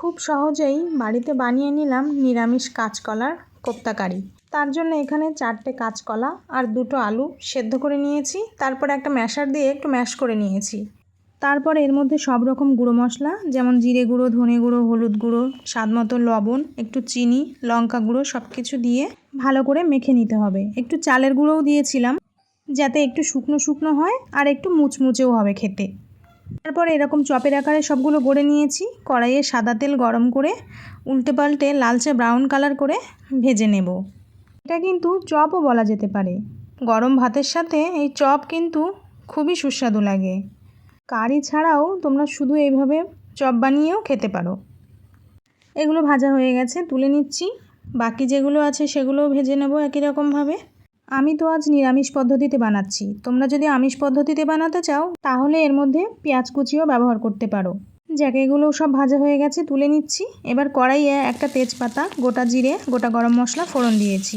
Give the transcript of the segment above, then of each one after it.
খুব সহজেই বাড়িতে বানিয়ে নিলাম নিরামিষ কাঁচকলার কোপ্তাকারি। তার জন্য এখানে চারটে কাঁচকলা আর দুটো আলু সেদ্ধ করে নিয়েছি। তারপর একটা ম্যাশার দিয়ে একটু ম্যাশ করে নিয়েছি। তারপর এর মধ্যে সব রকম গুঁড়ো মশলা, যেমন জিরে গুঁড়ো, ধনে গুঁড়ো, হলুদ গুঁড়ো, স্বাদ মতো লবণ, একটু চিনি, লঙ্কা গুঁড়ো সব কিছু দিয়ে ভালো করে মেখে নিতে হবে। একটু চালের গুঁড়োও দিয়েছিলাম, যাতে একটু শুকনো শুকনো হয় আর একটু মুচমুচেও হবে খেতে। তারপর এরকম চপের আকারে সবগুলো গড়ে নিয়েছি। কড়াইয়ে সাদা তেল গরম করে, উল্টে পাল্টে লালচে ব্রাউন কালার করে ভেজে নেব। এটা কিন্তু চপও বলা যেতে পারে। গরম ভাতের সাথে এই চপ কিন্তু খুবই সুস্বাদু লাগে। কারি ছাড়াও তোমরা শুধু এইভাবে চপ বানিয়েও খেতে পারো। এগুলো ভাজা হয়ে গেছে, তুলে নিচ্ছি। বাকি যেগুলো আছে সেগুলোও ভেজে নেব একই রকমভাবে। আমি তো আজ নিরামিষ পদ্ধতিতে বানাচ্ছি। তোমরা যদি আমিষ পদ্ধতিতে বানাতে চাও, তাহলে এর মধ্যে পেঁয়াজ কুচিও ব্যবহার করতে পারো। যাক, এগুলো সব ভাজা হয়ে গেছে, তুলে নিচ্ছি। এবার কড়াইয়ে একটা তেজপাতা, গোটা জিরে, গোটা গরম মশলা, ফোড়ন দিয়েছি।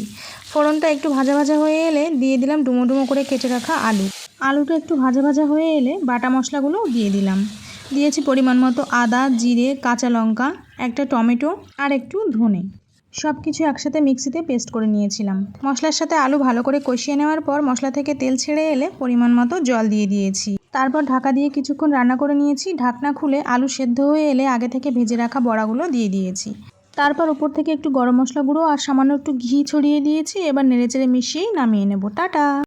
ফোড়নটা একটু ভাজা ভাজা হয়ে এলে দিয়ে দিলাম ডুমো ডুমো করে কেটে রাখা আলু। আলুটা একটু ভাজা ভাজা হয়ে এলে বাটা মশলাগুলো দিয়ে দিলাম। দিয়েছি পরিমাণ মতো আদা, জিরে, কাঁচা লঙ্কা, একটা টমেটো আর একটু ধনে। সব কিছু একসাথে মিক্সিতে পেস্ট করে নিয়েছিলাম। মশলার সাথে আলু ভালো করে কষিয়ে নেওয়ার পর মশলা থেকে তেল ছেড়ে এলে পরিমাণ মতো জল দিয়ে দিয়েছি। তারপর ঢাকা দিয়ে কিছুক্ষণ রান্না করে নিয়েছি। ঢাকনা খুলে আলু সেদ্ধ হয়ে এলে আগে থেকে ভেজে রাখা বড়াগুলো দিয়ে দিয়েছি। তারপর উপর থেকে একটু গরম মশলা গুঁড়ো আর সামান্য একটু ঘি ছড়িয়ে দিয়েছি। এবার নেড়েচেড়ে মিশিয়েই নামিয়ে নেব। টাটা!